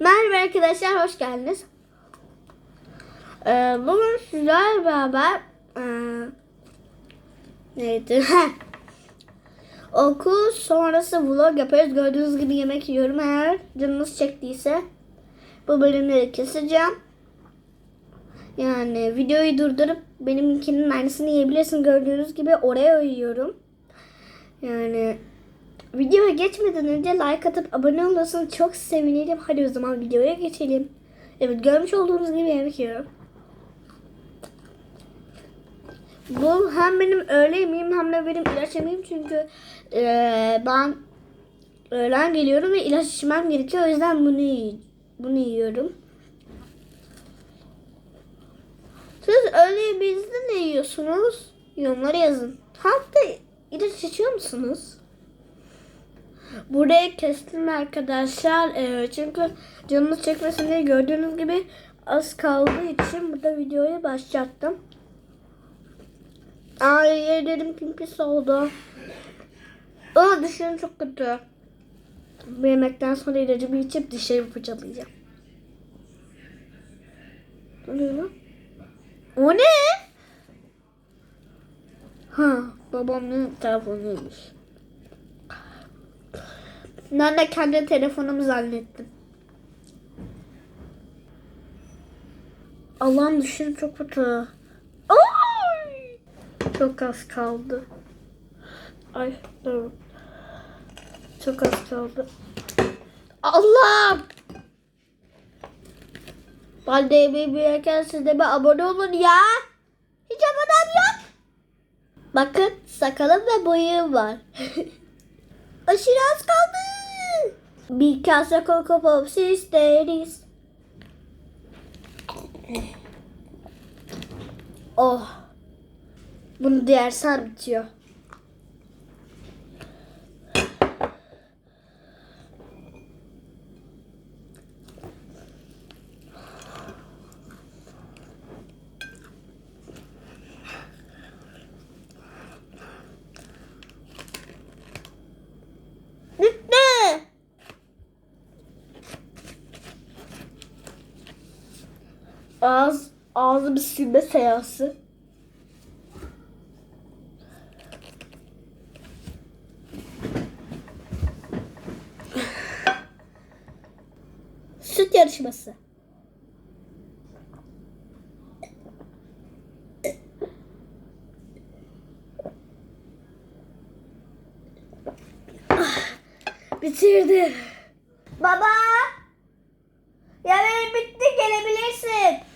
Merhaba arkadaşlar, hoş geldiniz. Ee, bugün sizlerle beraber ee, neydi? Okul sonrası vlog yapıyoruz. Gördüğünüz gibi yemek yiyorum. Eğer canınız çektiyse bu bölümleri keseceğim. Yani videoyu durdurup benimkinin aynısını yiyebilirsin. Gördüğünüz gibi oraya yiyorum. Yani videoya geçmeden önce like atıp abone olursanız çok sevinirim. Hadi o zaman videoya geçelim. Evet görmüş olduğunuz gibi yemek yiyorum. Bu hem benim öğle yemeğim hem de benim ilaç yemeğim çünkü eee, ben öğlen geliyorum ve ilaç içmem gerekiyor. O yüzden bunu bunu yiyorum. Siz öğle yemeğinizde ne yiyorsunuz? Yorumlara yazın. Hatta ilaç içiyor musunuz? Burayı kestim arkadaşlar. Ee, çünkü canınız çekmesin diye gördüğünüz gibi az kaldığı için burada videoyu başlattım. Ay yerlerim pimpis oldu. Ama dişlerim çok kötü. Bu yemekten sonra ilacımı içip dişlerimi fırçalayacağım. O ne? Ha, babamın telefonuymuş. Ben de kendi telefonumu zannettim. Allah'ım dişlerim çok kötü. Ay! Çok az kaldı. Ay dur. Çok az kaldı. Allah'ım! Ben de yemeği yerken siz de bir abone olun ya. Hiç abonem yok. Bakın sakalım ve bıyığım var. Aşırı az kaldı. Bir kase Coco Pops isteriz. Oh. Bunu diğer sar bitiyor. Bitti. Ağız, ağzı bir silme seansı. Süt yarışması. Bitirdi. Baba! Yemeğim bitti gelebilirsin.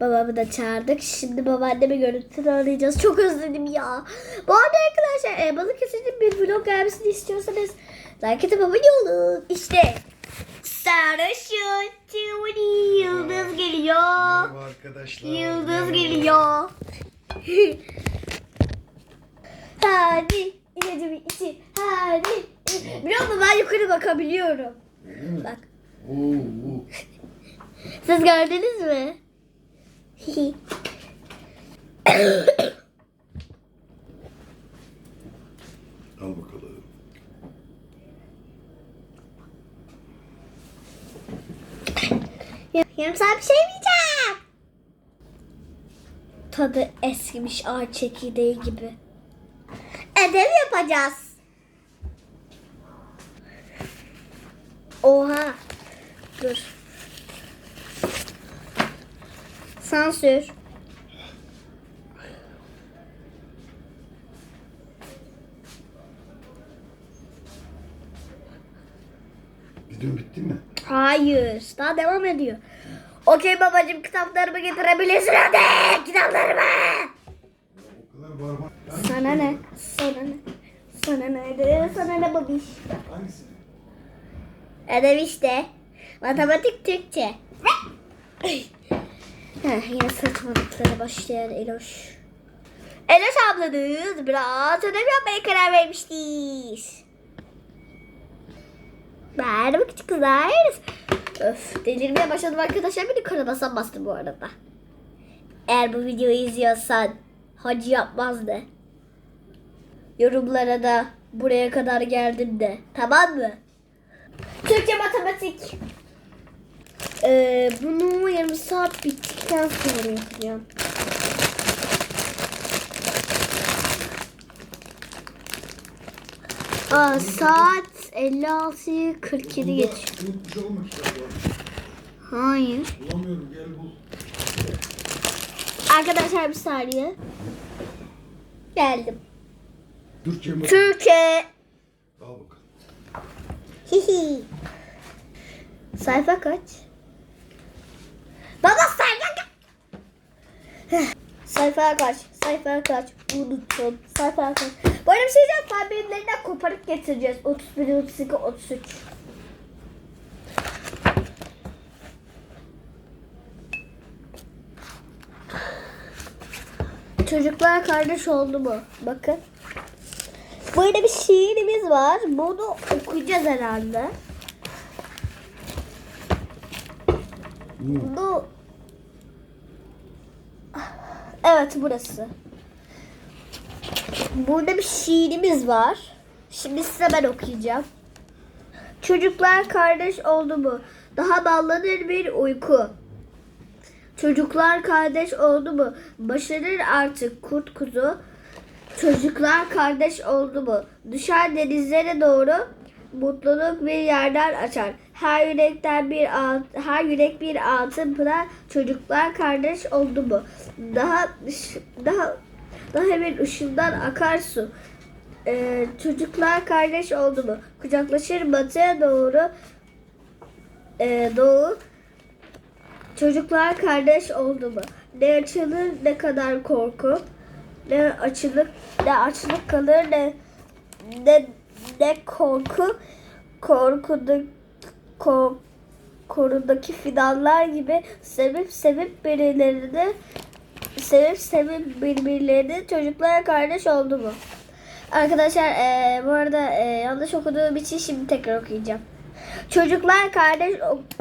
Babamı da çağırdık. Şimdi babaannemi görüntüden arayacağız. Çok özledim ya. Bu arada arkadaşlar e, Balıkesir'in bir vlog gelmesini istiyorsanız like atıp abone olun. İşte sarışın Tuni Yıldız geliyor. Merhaba arkadaşlar. Yıldız Merhaba. geliyor. hadi ilacımı için hadi. Biliyor musun ben yukarı bakabiliyorum. Bak. Oo, oo. Siz gördünüz mü? Al bakalım. Yarım sana bir şey diyeceğim. Tadı eskimiş ağaç çekirdeği gibi. Ödev yapacağız. Oha. Dur. Sansür. Video bitti mi? Hayır. Daha devam ediyor. Okey babacığım kitaplarımı getirebilirsin hadi. Kitaplarımı. Sana ne? Sana ne? Sana ne? Sana ne babiş? Hangisi? Ödev işte. Matematik Türkçe. Heh, yine saçmalıklara başlayan Eloş. Eloş ablanız biraz ödev yapmaya karar vermiştir. Merhaba küçük kızlar. Öf delirmeye başladım arkadaşlar. Beni karabasan bastı bu arada. Eğer bu videoyu izliyorsan hacı yapmaz de. Yorumlara da buraya kadar geldim de. Tamam mı? Türkçe matematik. Ee, bunu yarım saat bittikten sonra yapacağım. Aa, saat 56'yı 47 geçiyor. Hayır. Bulamıyorum gel bul. Arkadaşlar bir saniye. Geldim. Türkçe mi? Türkiye. Al bakalım. Hihi. Sayfa kaç? Baba sayfa kaç? Heh, sayfa kaç? Sayfa kaç? Unuttum. Sayfa kaç? Bu arada bir şey diyeceğim. Fen bilimlerinden koparıp getireceğiz. 31, 32, 33. Çocuklar kardeş oldu mu? Bakın. Böyle bir şiirimiz var. Bunu okuyacağız herhalde. Bu Evet burası. Burada bir şiirimiz var. Şimdi size ben okuyacağım. Çocuklar kardeş oldu mu? Daha ballanır bir uyku. Çocuklar kardeş oldu mu? Başarır artık kurt kuzu. Çocuklar kardeş oldu mu? Düşer denizlere doğru mutluluk bir yerden açar. Her yürekten bir alt, her yürek bir altın pınar. Çocuklar kardeş oldu mu? Daha daha daha bir ışıldan akar su. Ee, çocuklar kardeş oldu mu? Kucaklaşır batıya doğru ee, doğu. Çocuklar kardeş oldu mu? Ne açılır ne kadar korku. Ne açılık ne açlık kalır ne ne, ne korku. Korkuda kork, korudaki fidanlar gibi sevip sevip birilerini sevip sevip birbirlerini çocuklar kardeş oldu mu? Arkadaşlar eee, bu arada eee, yanlış okuduğum için şimdi tekrar okuyacağım. Çocuklar kardeş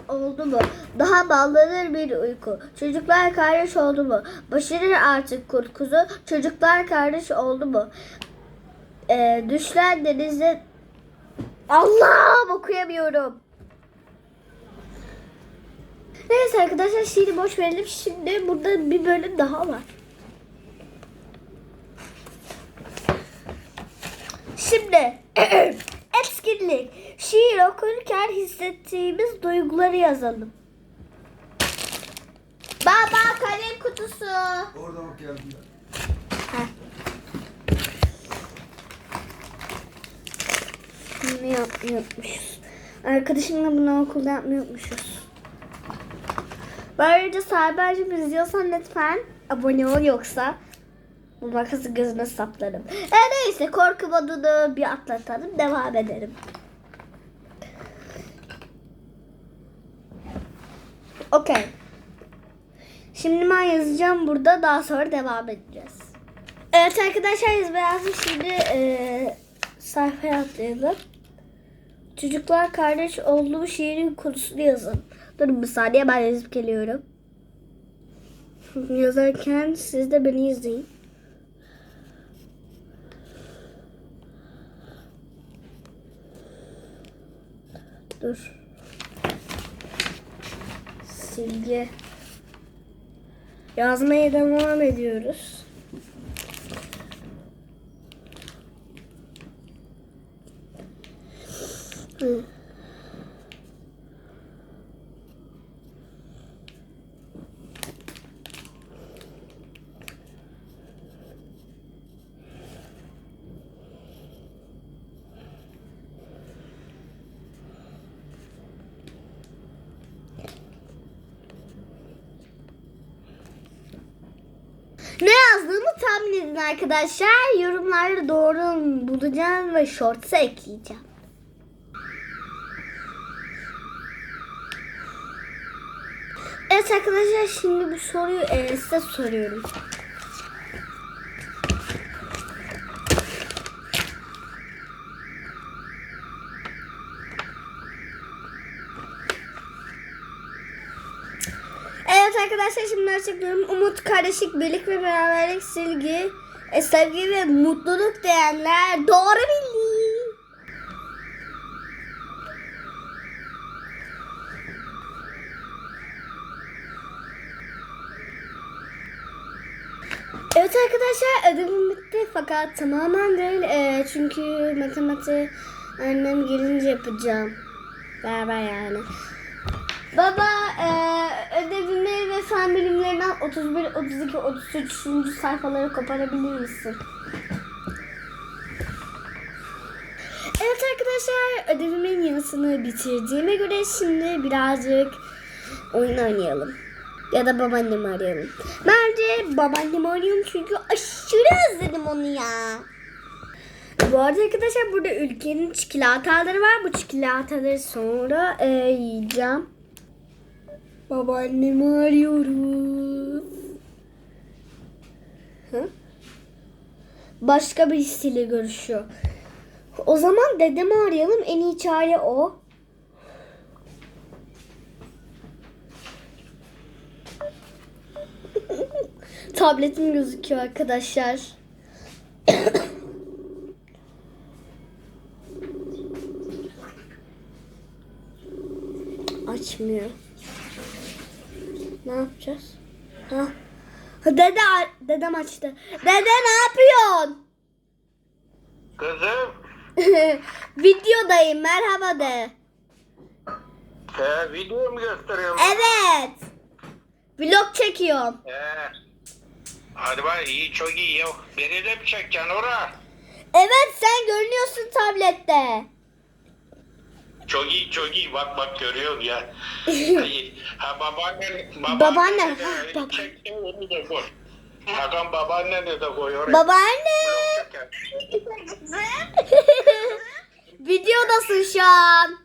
oldu mu? Daha ballanır bir uyku. Çocuklar kardeş oldu mu? Başarır artık kurt kuzu. Çocuklar kardeş oldu mu? Ee, düşler denizde... Allah'ım okuyamıyorum. Neyse arkadaşlar şiiri boş verelim. Şimdi burada bir bölüm daha var. Şimdi etkinlik. Şiir okurken hissettiğimiz duyguları yazalım. Baba kalem kutusu. Orada bak geldim. Bunu yapmayı unutmuşuz. Arkadaşımla bunu okulda yapmayı unutmuşuz. Böylece Cyber'cim izliyorsan lütfen abone ol yoksa bu makası gözüne saplarım. E neyse korku modunu bir atlatalım devam edelim. Okey. Şimdi ben yazacağım burada daha sonra devam edeceğiz. Evet arkadaşlar yazma yazdım. Şimdi e, sayfaya atlayalım. Çocuklar kardeş olduğu şiirin konusunu yazın. Durun bir saniye ben yazıp geliyorum. Yazarken siz de beni izleyin. Dur. Silgi. Yazmaya devam ediyoruz. Hı. Ne yazdığımı tahmin edin arkadaşlar. Yorumlarda doğru bulacağım ve shorts'a ekleyeceğim. Evet arkadaşlar şimdi bu soruyu e, size soruyorum. Evet arkadaşlar şimdi açıklıyorum. Umut, kardeşlik, birlik ve beraberlik, silgi, e, sevgi ve mutluluk diyenler doğru bildi. Evet arkadaşlar ödevim bitti fakat tamamen değil e, çünkü matematik annem gelince yapacağım. Beraber yani. Baba e, ödevimi fen bilimlerinden 31, 32, 33. sayfaları koparabilir misin? Evet arkadaşlar ödevimin yarısını bitirdiğime göre şimdi birazcık oyun oynayalım. Ya da babaannemi arayalım. Bence babaannemi arayalım çünkü aşırı özledim onu ya. Bu arada arkadaşlar burada ülkenin çikolataları var. Bu çikolataları sonra e, yiyeceğim. Babaannemi arıyoruz. Hı? Başka birisiyle görüşüyor. O zaman dedemi arayalım. En iyi çare o. Tabletim gözüküyor arkadaşlar. Açmıyor. Ne yapacağız? Ha. Dede, dedem açtı. Dede ne yapıyorsun? Kızım, Videodayım merhaba de. he, video mu gösteriyorum? Evet. Vlog çekiyorum. He. Hadi bak iyi çok iyi yok. Beni de mi çekeceksin ora? Evet sen görünüyorsun tablette. Çok iyi çok iyi bak bak görüyorsun ya. Ha babaannen Babaannem, de ha, öyle baba. çekti, onu da koy. Hakan babaannen de koy oraya. Babaanne. Videodasın şu an.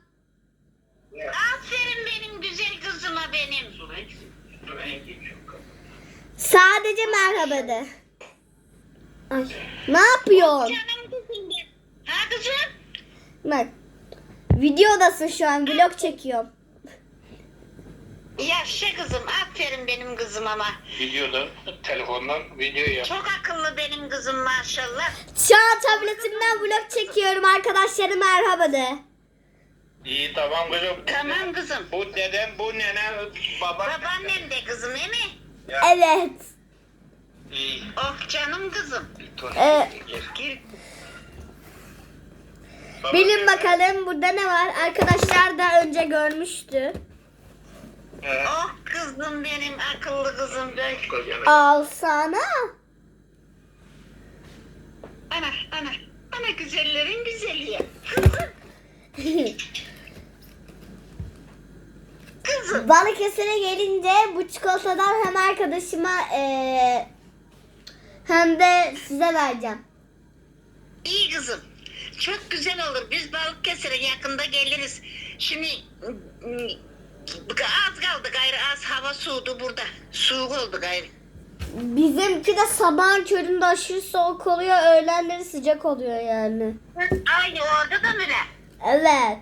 Aferin benim güzel kızıma benim. Sadece merhaba de. Ay, ne yapıyorsun? Canım kızım. Ha kızım? Bak. Videodasın şu an vlog çekiyorum. Yaşa kızım. Aferin benim kızım ama. Videodan, telefondan video yap. Çok akıllı benim kızım maşallah. Şu an tabletimden vlog çekiyorum arkadaşlarım merhaba de. İyi tamam kızım. Tamam kızım. Bu dedem, bu nenem, babaannen. Babaannem de kızım değil mi? Evet. İyi. Oh canım kızım. Ee, Gir. Bilin bakalım burada ne var? Arkadaşlar da önce görmüştü. He. Oh kızım benim akıllı kızım. Böyle. Alsana. Ana ana. Ana güzellerin güzeli. Kızım. Balıkesir'e gelince bu çikolatadan hem arkadaşıma eee, hem de size vereceğim. İyi kızım. Çok güzel olur. Biz Balıkesir'e yakında geliriz. Şimdi ıı, az kaldı gayrı az hava soğudu burada. Soğuk oldu gayrı. Bizimki de sabahın köründe aşırı soğuk oluyor, öğlenleri sıcak oluyor yani. Aynı orada da öyle. Evet.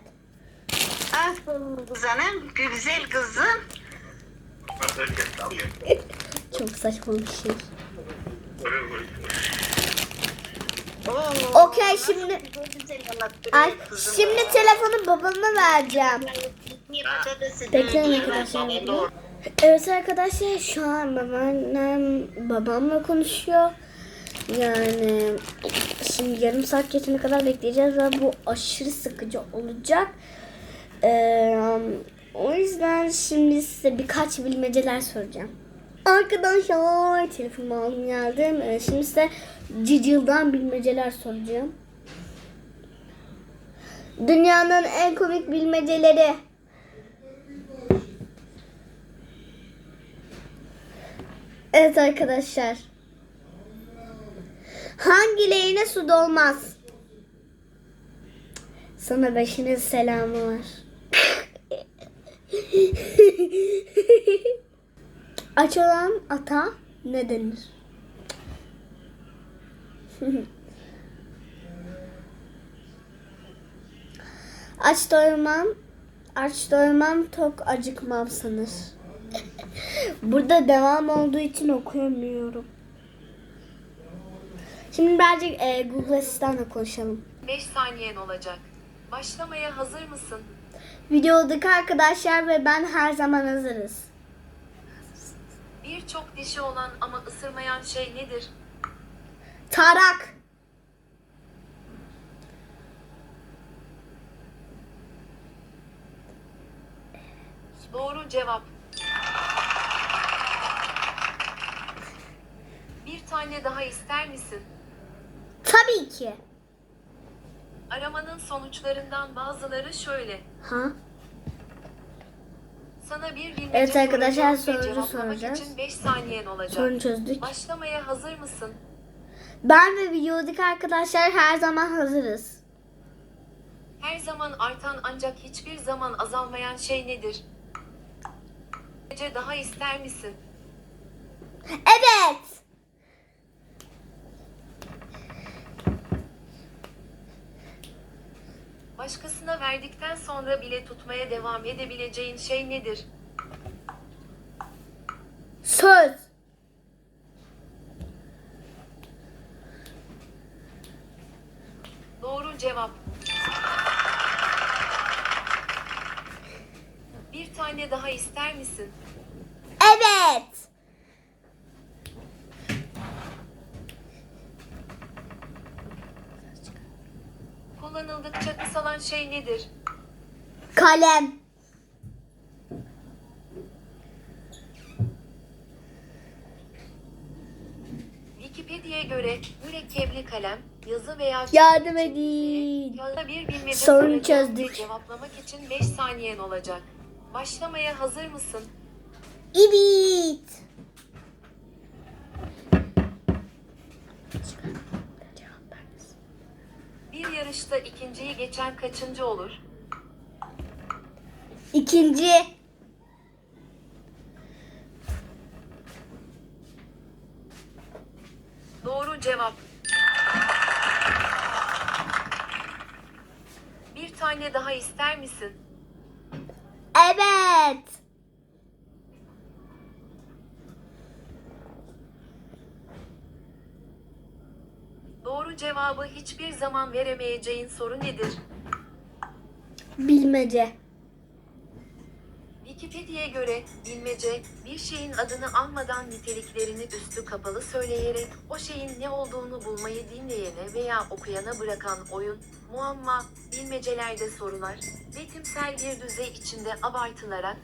Aferin kızanım. Güzel kızım. Çok saçma bir şey. Okey şimdi ay şimdi telefonu babama vereceğim. Bekleyin arkadaşlar. Evet arkadaşlar şu an babaannem babamla konuşuyor. Yani şimdi yarım saat geçene kadar bekleyeceğiz ve bu aşırı sıkıcı olacak. Ee, o yüzden şimdi size birkaç bilmeceler soracağım. Arkadaşlar telefonumu aldım geldim. Ee, şimdi size Cicil'dan bilmeceler soracağım. Dünyanın en komik bilmeceleri. Evet arkadaşlar. Hangi leğene su dolmaz? Sana beşinin selamı var. Aç olan ata ne denir? aç doymam, aç doymam, tok acıkmam sanır. Burada devam olduğu için okuyamıyorum. Şimdi birazcık e, Google Asistan'la konuşalım. 5 saniyen olacak. Başlamaya hazır mısın? Videodaki arkadaşlar ve ben her zaman hazırız. Birçok dişi olan ama ısırmayan şey nedir? Tarak. Doğru cevap. Bir tane daha ister misin? Tabii ki. Aramanın sonuçlarından bazıları şöyle. Ha? Sana bir bilmece Evet arkadaşlar, sorucu soracağız. için 5 saniyen olacak. Sorunu çözdük. Başlamaya hazır mısın? Ben ve videodaki arkadaşlar her zaman hazırız. Her zaman artan ancak hiçbir zaman azalmayan şey nedir? Bilmece daha ister misin? Evet. Başkasına verdikten sonra bile tutmaya devam edebileceğin şey nedir? Söz. Doğru cevap. Bir tane daha ister misin? Evet. Kullanıldıkça kısalan şey nedir? Kalem. Wikipedia'ya göre mürekkepli kalem, yazı veya Yardım edin. Yolda bir bilmece Sorunu çözdük. Cevaplamak için 5 saniyen olacak. Başlamaya hazır mısın? Evet. Bir yarışta ikinciyi geçen kaçıncı olur? İkinci. Doğru cevap. Bir tane daha ister misin? Evet. Doğru cevabı hiçbir zaman veremeyeceğin soru nedir? Bilmece. Wikipedia'ya göre bilmece bir şeyin adını almadan niteliklerini üstü kapalı söyleyerek o şeyin ne olduğunu bulmayı dinleyene veya okuyana bırakan oyun, muamma, bilmecelerde sorular, betimsel bir düzey içinde abartılarak.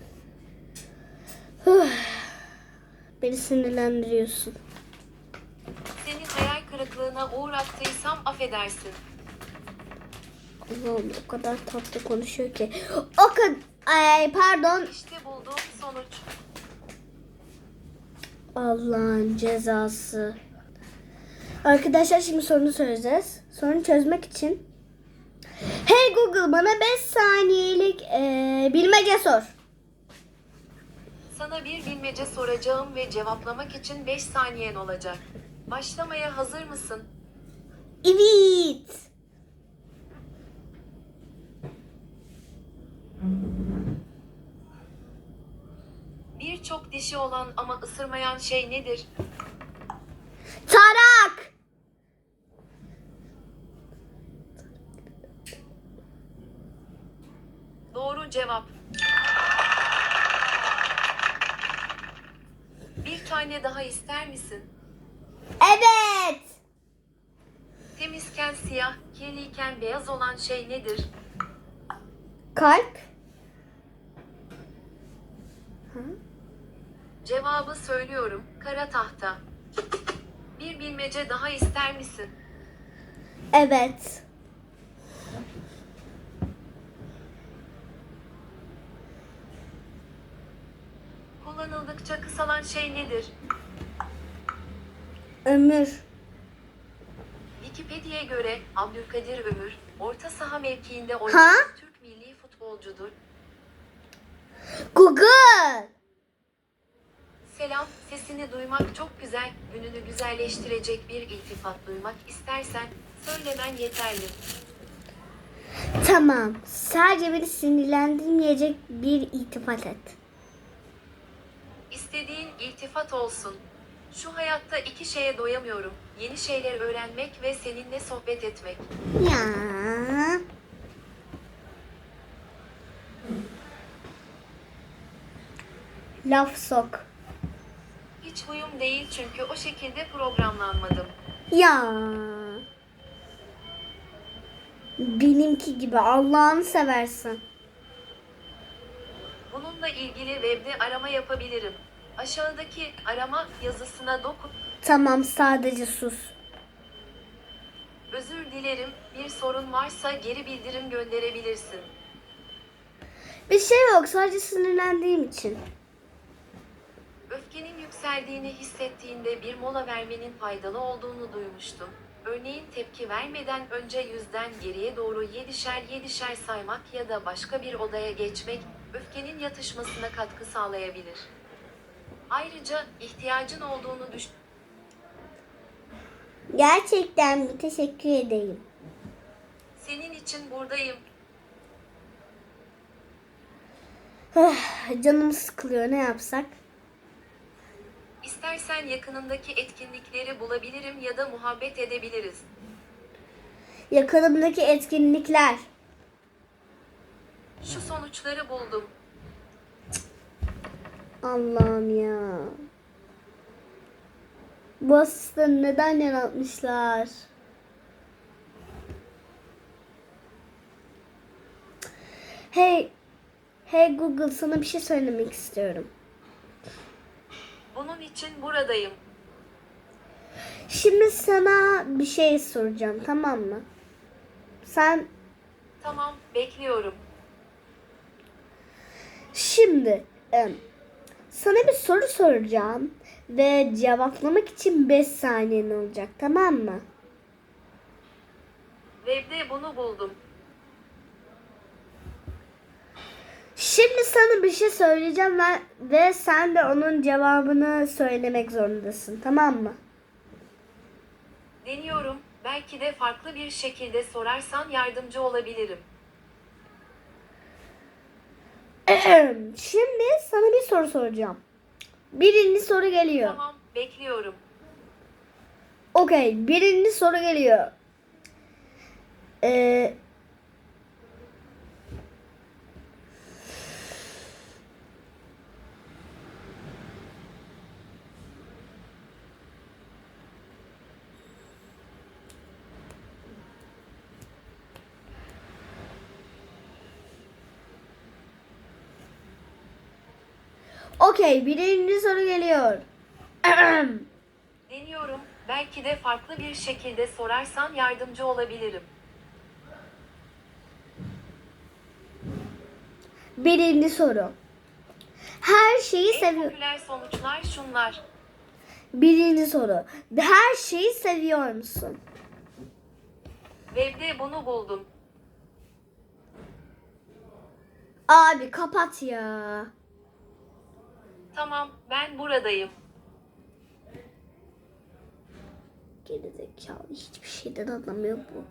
Beni sinirlendiriyorsun. Kırıklığına uğrattıysam affedersin. Allah'ım o kadar tatlı konuşuyor ki. O kadar... Ay pardon. İşte bulduğum sonuç. Allah'ın cezası. Arkadaşlar şimdi sorunu söyleyeceğiz. Sorunu çözmek için. Hey Google bana 5 saniyelik eee, bilmece sor. Sana bir bilmece soracağım ve cevaplamak için 5 saniyen olacak. Başlamaya hazır mısın? Evet. Birçok dişi olan ama ısırmayan şey nedir? Tarak. Doğru cevap. Bir tane daha ister misin? Kirliyken beyaz olan şey nedir? Kalp. Cevabı söylüyorum. Kara tahta. Bir bilmece daha ister misin? Evet. Kullanıldıkça kısalan şey nedir? Ömür. Wikipedia'ya göre Abdülkadir Ömür, orta saha mevkiinde oynayan? Türk milli futbolcudur. Google. Selam, sesini duymak çok güzel, gününü güzelleştirecek bir iltifat duymak istersen söylemen yeterli. Tamam. Sadece beni sinirlendirmeyecek bir iltifat et. İstediğin iltifat olsun. Şu hayatta iki şeye doyamıyorum. Yeni şeyler öğrenmek ve seninle sohbet etmek. Ya. Laf sok. Hiç huyum değil çünkü o şekilde programlanmadım. Ya. Benimki gibi Allah'ını seversen. Bununla ilgili webde arama yapabilirim. Aşağıdaki arama yazısına dokun. Tamam sadece sus. Özür dilerim. Bir sorun varsa geri bildirim gönderebilirsin. Bir şey yok sadece sinirlendiğim için. Öfkenin yükseldiğini hissettiğinde bir mola vermenin faydalı olduğunu duymuştum. Örneğin tepki vermeden önce yüzden geriye doğru yedişer yedişer saymak ya da başka bir odaya geçmek, öfkenin yatışmasına katkı sağlayabilir. Ayrıca ihtiyacın olduğunu düş Gerçekten mi? Teşekkür edeyim. senin için buradayım. Canım sıkılıyor ne yapsak? İstersen yakınındaki etkinlikleri bulabilirim ya da muhabbet edebiliriz. Yakınımdaki etkinlikler. Şu sonuçları buldum. Allah'ım ya. Bu asistanı neden yaratmışlar? Hey, hey Google sana bir şey söylemek istiyorum. Bunun için buradayım. Şimdi sana bir şey soracağım tamam mı? Sen Tamam, bekliyorum. şimdi em, sana bir soru soracağım ve cevaplamak için 5 saniyen olacak tamam mı? Webde bunu buldum. Şimdi sana bir şey söyleyeceğim ve, ve sen de onun cevabını söylemek zorundasın tamam mı? Deniyorum. Belki de farklı bir şekilde sorarsan yardımcı olabilirim. Şimdi sana bir soru soracağım. Birinci soru geliyor. Tamam, bekliyorum. Okey, birinci soru geliyor. Ee, Okey, birinci soru geliyor. Deniyorum. Belki de farklı bir şekilde sorarsan yardımcı olabilirim. Birinci soru. Her şeyi En seviyor. popüler sonuçlar şunlar. Birinci soru. Her şeyi seviyor musun? Webde bunu buldum. Abi kapat ya. Tamam, ben buradayım. Gerizekalı hiçbir şeyden anlamıyor bu.